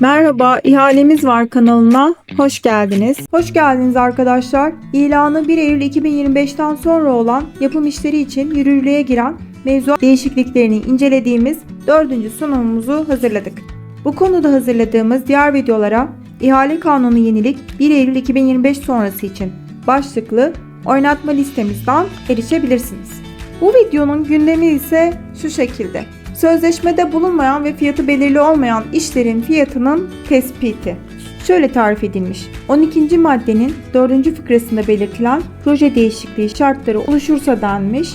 Merhaba, ihalemiz var kanalına. Hoş geldiniz. Hoş geldiniz arkadaşlar. İlanı 1 Eylül 2025'ten sonra olan yapım işleri için yürürlüğe giren mevzuat değişikliklerini incelediğimiz dördüncü sunumumuzu hazırladık. Bu konuda hazırladığımız diğer videolara İhale Kanunu Yenilik 1 Eylül 2025 sonrası için başlıklı oynatma listemizden erişebilirsiniz. Bu videonun gündemi ise şu şekilde. Sözleşmede bulunmayan ve fiyatı belirli olmayan işlerin fiyatının tespiti. Şöyle tarif edilmiş. 12. maddenin 4. fıkrasında belirtilen proje değişikliği şartları oluşursa denmiş.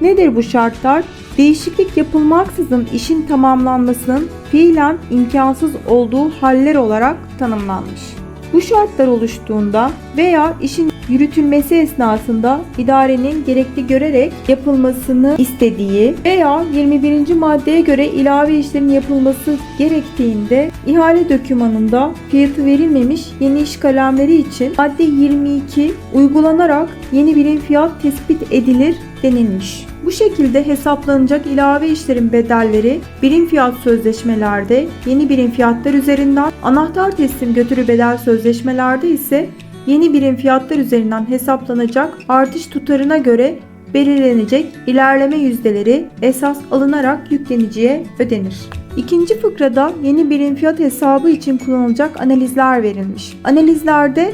Nedir bu şartlar? Değişiklik yapılmaksızın işin tamamlanmasının fiilen imkansız olduğu haller olarak tanımlanmış. Bu şartlar oluştuğunda veya işin yürütülmesi esnasında idarenin gerekli görerek yapılmasını istediği veya 21. maddeye göre ilave işlerin yapılması gerektiğinde ihale dokümanında fiyatı verilmemiş yeni iş kalemleri için madde 22 uygulanarak yeni birim fiyat tespit edilir denilmiş. Bu şekilde hesaplanacak ilave işlerin bedelleri birim fiyat sözleşmelerde yeni birim fiyatlar üzerinden anahtar teslim götürü bedel sözleşmelerde ise yeni birim fiyatlar üzerinden hesaplanacak artış tutarına göre belirlenecek ilerleme yüzdeleri esas alınarak yükleniciye ödenir. İkinci fıkrada yeni birim fiyat hesabı için kullanılacak analizler verilmiş. Analizlerde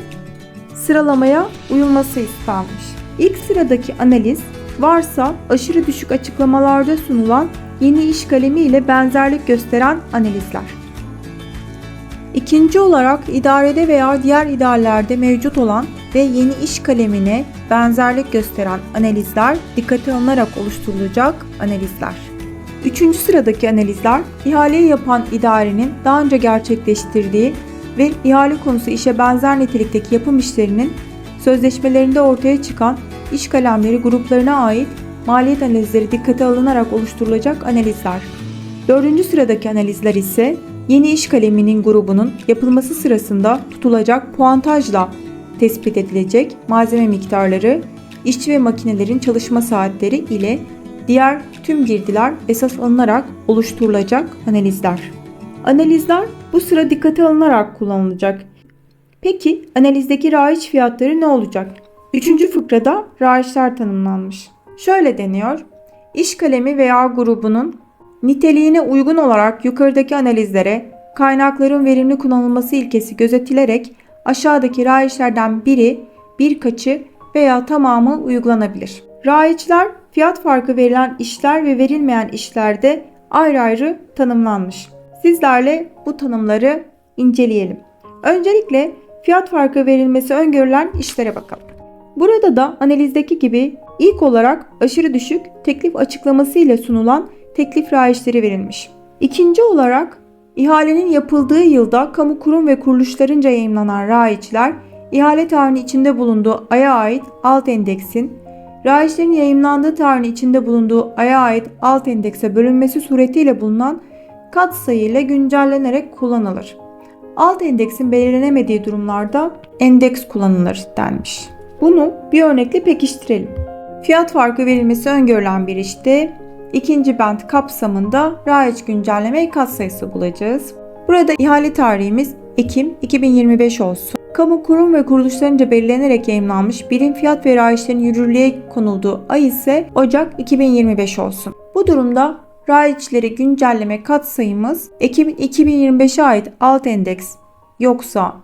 sıralamaya uyulması istenmiş. İlk sıradaki analiz varsa aşırı düşük açıklamalarda sunulan yeni iş kalemi ile benzerlik gösteren analizler. İkinci olarak idarede veya diğer idarelerde mevcut olan ve yeni iş kalemine benzerlik gösteren analizler dikkate alınarak oluşturulacak analizler. Üçüncü sıradaki analizler ihaleyi yapan idarenin daha önce gerçekleştirdiği ve ihale konusu işe benzer nitelikteki yapım işlerinin sözleşmelerinde ortaya çıkan iş kalemleri gruplarına ait maliyet analizleri dikkate alınarak oluşturulacak analizler. Dördüncü sıradaki analizler ise yeni iş kaleminin grubunun yapılması sırasında tutulacak puantajla tespit edilecek malzeme miktarları, işçi ve makinelerin çalışma saatleri ile diğer tüm girdiler esas alınarak oluşturulacak analizler. Analizler bu sıra dikkate alınarak kullanılacak. Peki analizdeki raiç fiyatları ne olacak? Üçüncü fıkrada raiçler tanımlanmış. Şöyle deniyor. İş kalemi veya grubunun niteliğine uygun olarak yukarıdaki analizlere kaynakların verimli kullanılması ilkesi gözetilerek aşağıdaki raiçlerden biri, birkaçı veya tamamı uygulanabilir. Raiçler fiyat farkı verilen işler ve verilmeyen işlerde ayrı ayrı tanımlanmış. Sizlerle bu tanımları inceleyelim. Öncelikle fiyat farkı verilmesi öngörülen işlere bakalım. Burada da analizdeki gibi ilk olarak aşırı düşük teklif açıklaması ile sunulan teklif raiçleri verilmiş. İkinci olarak ihalenin yapıldığı yılda kamu kurum ve kuruluşlarınca yayımlanan raiçler ihale tarihinin içinde bulunduğu aya ait alt endeksin, raiçlerin yayımlandığı tarihin içinde bulunduğu aya ait alt endekse bölünmesi suretiyle bulunan kat sayı ile güncellenerek kullanılır. Alt endeksin belirlenemediği durumlarda endeks kullanılır denmiş. Bunu bir örnekle pekiştirelim. Fiyat farkı verilmesi öngörülen bir işte ikinci bent kapsamında raiç güncelleme katsayısı bulacağız. Burada ihale tarihimiz Ekim 2025 olsun. Kamu kurum ve kuruluşlarınca belirlenerek yayımlanmış birim fiyat ve raiçlerin yürürlüğe konulduğu ay ise Ocak 2025 olsun. Bu durumda raiçleri güncelleme katsayımız Ekim 2025'e ait alt endeks yoksa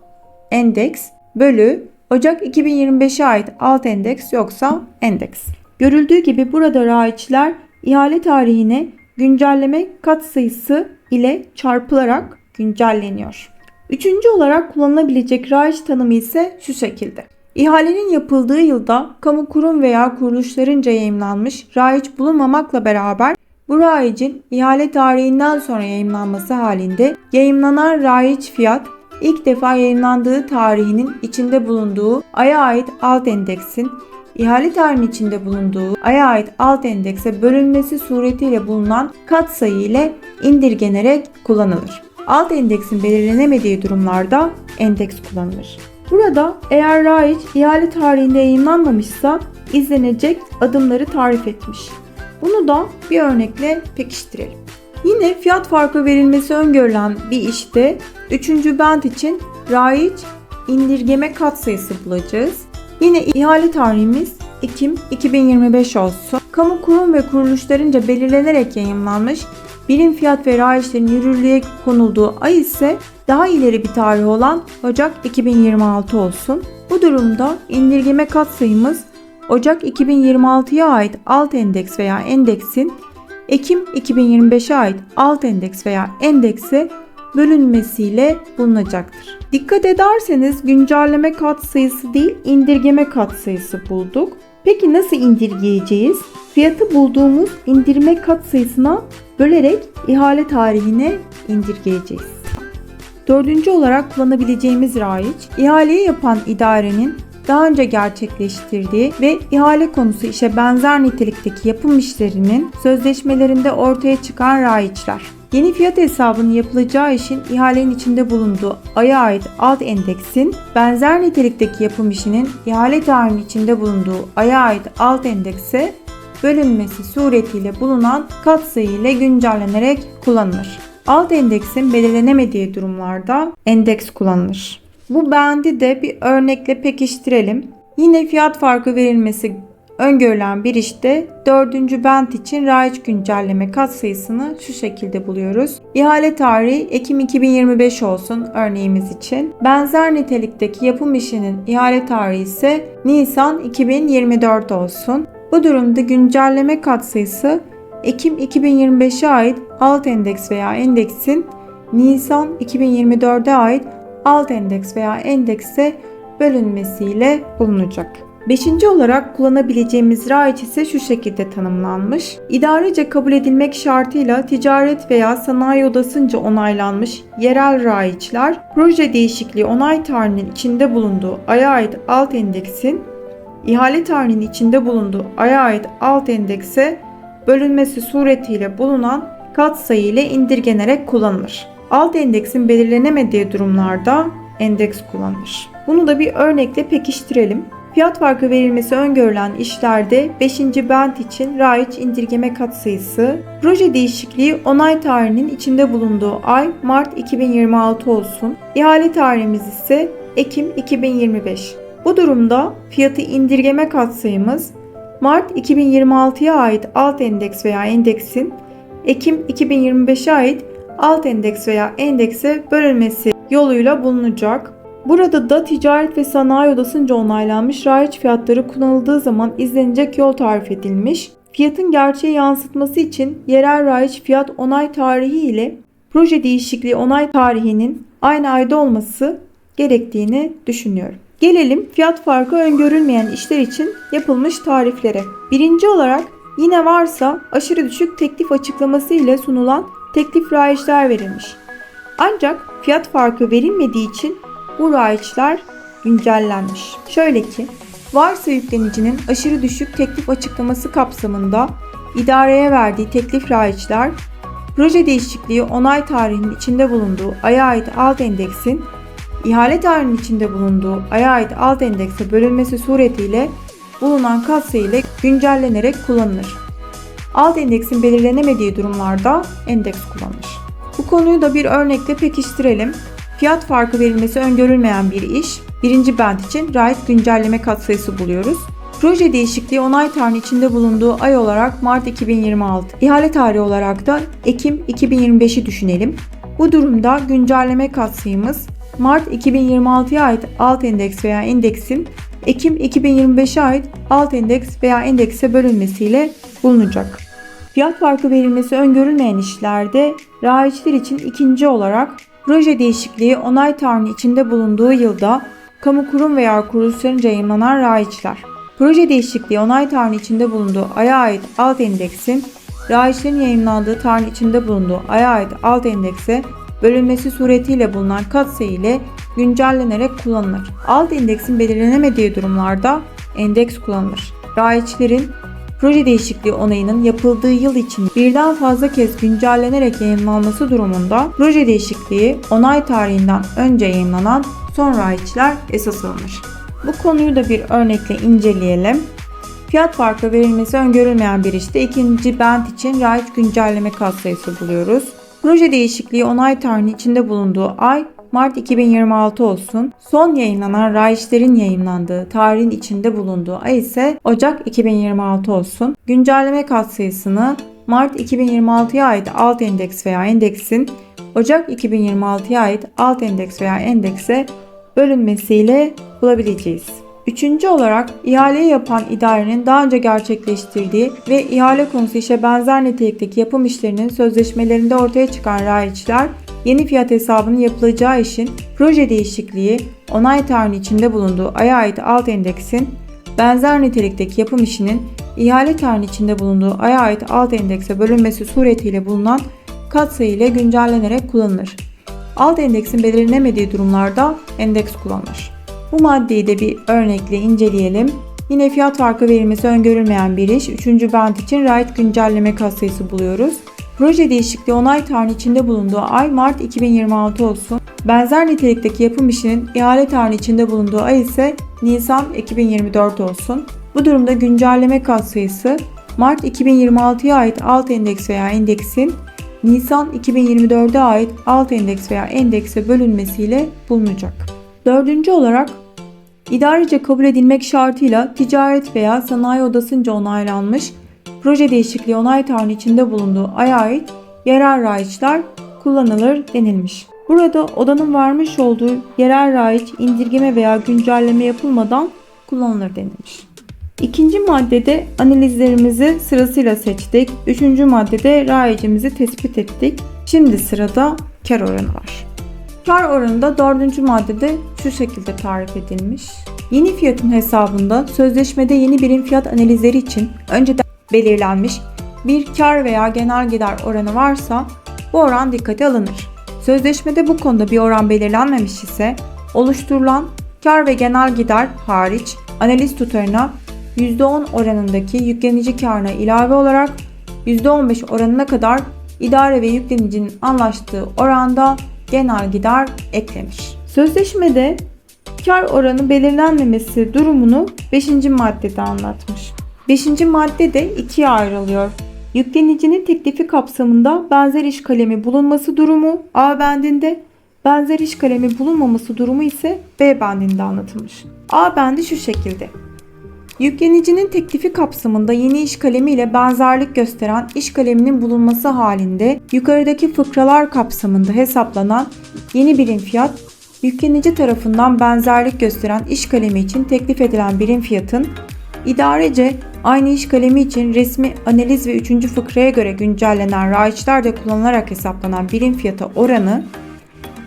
endeks bölü Ocak 2025'e ait alt endeks yoksa endeks. Görüldüğü gibi burada raiçler ihale tarihine güncelleme katsayısı ile çarpılarak güncelleniyor. Üçüncü olarak kullanılabilecek raiç tanımı ise şu şekilde. İhalenin yapıldığı yılda kamu kurum veya kuruluşlarınca yayımlanmış raiç bulunmamakla beraber bu raicin ihale tarihinden sonra yayımlanması halinde yayımlanan raiç fiyat ilk defa yayınlandığı tarihinin içinde bulunduğu aya ait alt endeksin ihale tarihinin içinde bulunduğu aya ait alt endekse bölünmesi suretiyle bulunan katsayı ile indirgenerek kullanılır. Alt endeksin belirlenemediği durumlarda endeks kullanılır. Burada eğer raiç ihale tarihinde yayınlanmamışsa izlenecek adımları tarif etmiş. Bunu da bir örnekle pekiştirelim. Yine fiyat farkı verilmesi öngörülen bir işte 3. band için raiç indirgeme katsayısı bulacağız. Yine ihale tarihimiz Ekim 2025 olsun. Kamu kurum ve kuruluşlarınca belirlenerek yayınlanmış birim fiyat ve raiçlerin yürürlüğe konulduğu ay ise daha ileri bir tarih olan Ocak 2026 olsun. Bu durumda indirgeme katsayımız Ocak 2026'ya ait alt endeks veya endeksin Ekim 2025'e ait alt endeks veya endekse bölünmesiyle bulunacaktır. Dikkat ederseniz güncelleme katsayısı değil indirgeme katsayısı bulduk. Peki nasıl indirgeyeceğiz? Fiyatı bulduğumuz indirme katsayısına bölerek ihale tarihine indirgeyeceğiz. Dördüncü olarak kullanabileceğimiz raiç, ihaleyi yapan idarenin daha önce gerçekleştirdiği ve ihale konusu işe benzer nitelikteki yapım işlerinin sözleşmelerinde ortaya çıkan raiçler. Yeni fiyat hesabının yapılacağı işin ihalenin içinde bulunduğu aya ait alt endeksin benzer nitelikteki yapım işinin ihale tarihinin içinde bulunduğu aya ait alt endekse bölünmesi suretiyle bulunan katsayı ile güncellenerek kullanılır. Alt endeksin belirlenemediği durumlarda endeks kullanılır. Bu bendi de bir örnekle pekiştirelim. Yine fiyat farkı verilmesi öngörülen bir işte dördüncü bent için raiç güncelleme katsayısını şu şekilde buluyoruz. İhale tarihi Ekim 2025 olsun örneğimiz için. Benzer nitelikteki yapım işinin ihale tarihi ise Nisan 2024 olsun. Bu durumda güncelleme katsayısı Ekim 2025'e ait alt endeks veya endeksin Nisan 2024'e ait alt endeks veya endekse bölünmesiyle bulunacak. Beşinci olarak kullanabileceğimiz raiç ise şu şekilde tanımlanmış. İdarece kabul edilmek şartıyla ticaret veya sanayi odasınca onaylanmış yerel raiçler proje değişikliği onay tarihinin içinde bulunduğu aya ait alt endeksin ihale tarihinin içinde bulunduğu aya ait alt endekse bölünmesi suretiyle bulunan katsayı ile indirgenerek kullanılır. Alt endeksin belirlenemediği durumlarda endeks kullanılır. Bunu da bir örnekle pekiştirelim. Fiyat farkı verilmesi öngörülen işlerde 5. bent için raiç indirgeme katsayısı, proje değişikliği onay tarihinin içinde bulunduğu ay Mart 2026 olsun. İhale tarihimiz ise Ekim 2025. Bu durumda fiyatı indirgeme katsayımız Mart 2026'ya ait alt endeks veya endeksin Ekim 2025'e ait alt endeks veya endekse bölünmesi yoluyla bulunacak. Burada da ticaret ve sanayi odasınca onaylanmış raiç fiyatları kullanıldığı zaman izlenecek yol tarif edilmiş. Fiyatın gerçeği yansıtması için yerel raiç fiyat onay tarihi ile proje değişikliği onay tarihinin aynı ayda olması gerektiğini düşünüyorum. Gelelim fiyat farkı öngörülmeyen işler için yapılmış tariflere. Birinci olarak yine varsa aşırı düşük teklif açıklaması ile sunulan teklif raiçler verilmiş. Ancak fiyat farkı verilmediği için bu raiçler güncellenmiş. Şöyle ki varsa yüklenicinin aşırı düşük teklif açıklaması kapsamında idareye verdiği teklif raiçler proje değişikliği onay tarihinin içinde bulunduğu aya ait alt endeksin ihale tarihinin içinde bulunduğu aya ait alt endekse bölünmesi suretiyle bulunan katsayı ile güncellenerek kullanılır. Alt endeksin belirlenemediği durumlarda endeks kullanılır. Bu konuyu da bir örnekle pekiştirelim. Fiyat farkı verilmesi öngörülmeyen bir iş. Birinci bent için raiç güncelleme katsayısı buluyoruz. Proje değişikliği onay tarihi içinde bulunduğu ay olarak Mart 2026. İhale tarihi olarak da Ekim 2025'i düşünelim. Bu durumda güncelleme katsayımız Mart 2026'ya ait alt endeks veya endeksin Ekim 2025'e ait alt endeks veya endekse bölünmesiyle bulunacak. Fiyat farkı verilmesi öngörülmeyen işlerde raiçler için ikinci olarak proje değişikliği onay tarihinin içinde bulunduğu yılda kamu kurum veya kuruluşlarınca yayınlanan raiçler. Proje değişikliği onay tarihinin içinde bulunduğu aya ait alt endeksin raiçlerin yayınlandığı tarihin içinde bulunduğu aya ait alt endekse bölünmesi suretiyle bulunan katsayı ile güncellenerek kullanılır. Alt endeksin belirlenemediği durumlarda endeks kullanılır. Raiçlerin proje değişikliği onayının yapıldığı yıl için birden fazla kez güncellenerek yayınlanması durumunda proje değişikliği onay tarihinden önce yayınlanan son raiçler esas alınır. Bu konuyu da bir örnekle inceleyelim. Fiyat farkı verilmesi öngörülmeyen bir işte ikinci bent için raiç güncelleme katsayısı buluyoruz. Proje değişikliği onay tarihinin içinde bulunduğu ay Mart 2026 olsun. Son yayınlanan raiçlerin yayınlandığı tarihin içinde bulunduğu ay ise Ocak 2026 olsun. Güncelleme katsayısını Mart 2026'ya ait alt endeks veya endeksin Ocak 2026'ya ait alt endeks veya endekse bölünmesiyle bulabileceğiz. Üçüncü olarak ihaleyi yapan idarenin daha önce gerçekleştirdiği ve ihale konusu işe benzer nitelikteki yapım işlerinin sözleşmelerinde ortaya çıkan raiçler yeni fiyat hesabının yapılacağı işin proje değişikliği onay tarihinin içinde bulunduğu aya ait alt endeksin benzer nitelikteki yapım işinin ihale tarihinin içinde bulunduğu aya ait alt endekse bölünmesi suretiyle bulunan katsayı ile güncellenerek kullanılır. Alt endeksin belirlenemediği durumlarda endeks kullanılır. Bu maddeyi de bir örnekle inceleyelim. Yine fiyat farkı verilmesi öngörülmeyen bir iş. 3. band için rayet güncelleme katsayısı buluyoruz. Proje değişikliği onay tarihi içinde bulunduğu ay Mart 2026 olsun. Benzer nitelikteki yapım işinin ihale tarihi içinde bulunduğu ay ise Nisan 2024 olsun. Bu durumda güncelleme katsayısı Mart 2026'ya ait alt endeks veya endeksin Nisan 2024'e ait alt endeks veya endekse bölünmesiyle bulunacak. Dördüncü olarak idarece kabul edilmek şartıyla ticaret veya sanayi odasınca onaylanmış proje değişikliği onay tarihi içinde bulunduğu aya ait yerel raiçler kullanılır denilmiş. Burada odanın vermiş olduğu yerel raiç indirgeme veya güncelleme yapılmadan kullanılır denilmiş. İkinci maddede analizlerimizi sırasıyla seçtik. Üçüncü maddede raicimizi tespit ettik. Şimdi sırada kar oranı var. Kar oranı da dördüncü maddede şu şekilde tarif edilmiş. Yeni fiyatın hesabında sözleşmede yeni birim fiyat analizleri için önceden belirlenmiş bir kar veya genel gider oranı varsa bu oran dikkate alınır. Sözleşmede bu konuda bir oran belirlenmemiş ise oluşturulan kar ve genel gider hariç analiz tutarına %10 oranındaki yüklenici karına ilave olarak %15 oranına kadar idare ve yüklenicinin anlaştığı oranda genel gider eklenir. Sözleşmede kar oranı belirlenmemesi durumunu 5. maddede anlatmış. 5. madde de ikiye ayrılıyor. Yüklenicinin teklifi kapsamında benzer iş kalemi bulunması durumu A bendinde, benzer iş kalemi bulunmaması durumu ise B bendinde anlatılmış. A bendi şu şekilde. Yüklenicinin teklifi kapsamında yeni iş kalemi ile benzerlik gösteren iş kaleminin bulunması halinde yukarıdaki fıkralar kapsamında hesaplanan yeni birim fiyat yüklenici tarafından benzerlik gösteren iş kalemi için teklif edilen birim fiyatın idarece aynı iş kalemi için resmi analiz ve üçüncü fıkraya göre güncellenen raiçlerde kullanılarak hesaplanan birim fiyata oranı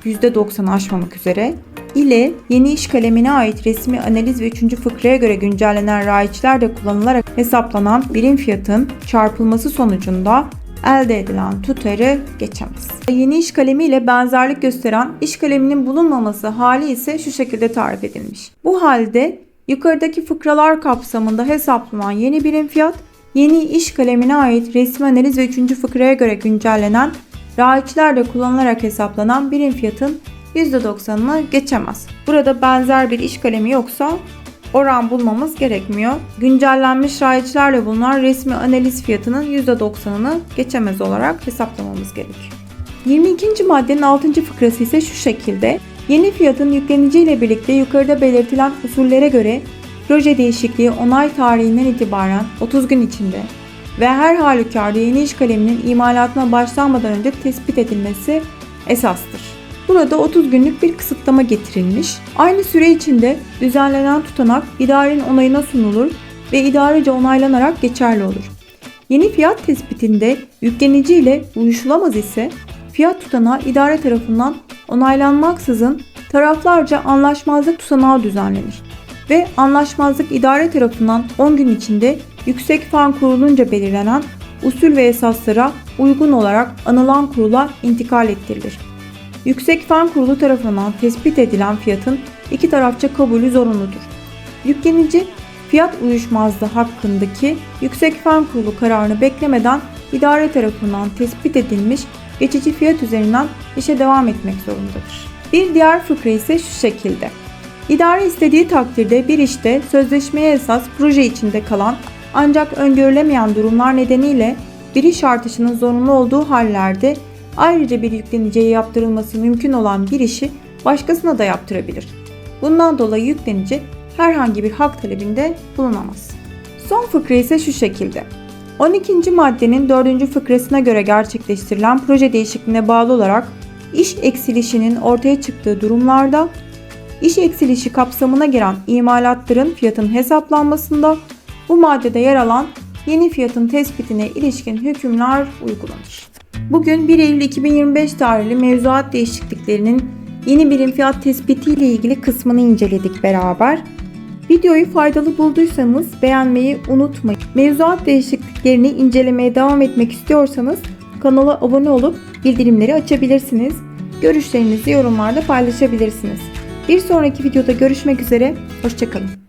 %90'ı aşmamak üzere ile yeni iş kalemine ait resmi analiz ve 3. fıkraya göre güncellenen raiçler de kullanılarak hesaplanan birim fiyatın çarpılması sonucunda elde edilen tutarı geçemez. Yeni iş kalemi ile benzerlik gösteren iş kaleminin bulunmaması hali ise şu şekilde tarif edilmiş. Bu halde yukarıdaki fıkralar kapsamında hesaplanan yeni birim fiyat, yeni iş kalemine ait resmi analiz ve 3. fıkraya göre güncellenen raiçlerle kullanılarak hesaplanan birim fiyatın %90'ını geçemez. Burada benzer bir iş kalemi yoksa oran bulmamız gerekmiyor. Güncellenmiş raiçlerle bulunan resmi analiz fiyatının %90'ını geçemez olarak hesaplamamız gerekiyor. 22. maddenin 6. fıkrası ise şu şekilde. Yeni fiyatın yüklenici ile birlikte yukarıda belirtilen usullere göre proje değişikliği onay tarihinden itibaren 30 gün içinde ve her halükarda yeni iş kaleminin imalatına başlanmadan önce tespit edilmesi esastır. Burada 30 günlük bir kısıtlama getirilmiş. Aynı süre içinde düzenlenen tutanak idarenin onayına sunulur ve idarece onaylanarak geçerli olur. Yeni fiyat tespitinde yüklenici ile uyuşulamaz ise fiyat tutanağı idare tarafından onaylanmaksızın taraflarca anlaşmazlık tutanağı düzenlenir ve anlaşmazlık idare tarafından 10 gün içinde yüksek fan kurulunca belirlenen usul ve esaslara uygun olarak anılan kurula intikal ettirilir. Yüksek Fen Kurulu tarafından tespit edilen fiyatın iki tarafça kabulü zorunludur. Yüklenici fiyat uyuşmazlığı hakkındaki Yüksek Fen Kurulu kararını beklemeden idare tarafından tespit edilmiş geçici fiyat üzerinden işe devam etmek zorundadır. Bir diğer fıkra ise şu şekilde. İdare istediği takdirde bir işte sözleşmeye esas proje içinde kalan ancak öngörülemeyen durumlar nedeniyle bir iş artışının zorunlu olduğu hallerde ayrıca bir yükleniciye yaptırılması mümkün olan bir işi başkasına da yaptırabilir. Bundan dolayı yüklenici herhangi bir hak talebinde bulunamaz. Son fıkra ise şu şekilde. 12. maddenin 4. fıkrasına göre gerçekleştirilen proje değişikliğine bağlı olarak iş eksilişinin ortaya çıktığı durumlarda iş eksilişi kapsamına giren imalatların fiyatının hesaplanmasında bu maddede yer alan yeni fiyatın tespitine ilişkin hükümler uygulanır. Bugün 1 Eylül 2025 tarihli mevzuat değişikliklerinin yeni birim fiyat tespiti ile ilgili kısmını inceledik beraber. Videoyu faydalı bulduysanız beğenmeyi unutmayın. Mevzuat değişikliklerini incelemeye devam etmek istiyorsanız kanala abone olup bildirimleri açabilirsiniz. Görüşlerinizi yorumlarda paylaşabilirsiniz. Bir sonraki videoda görüşmek üzere, hoşçakalın.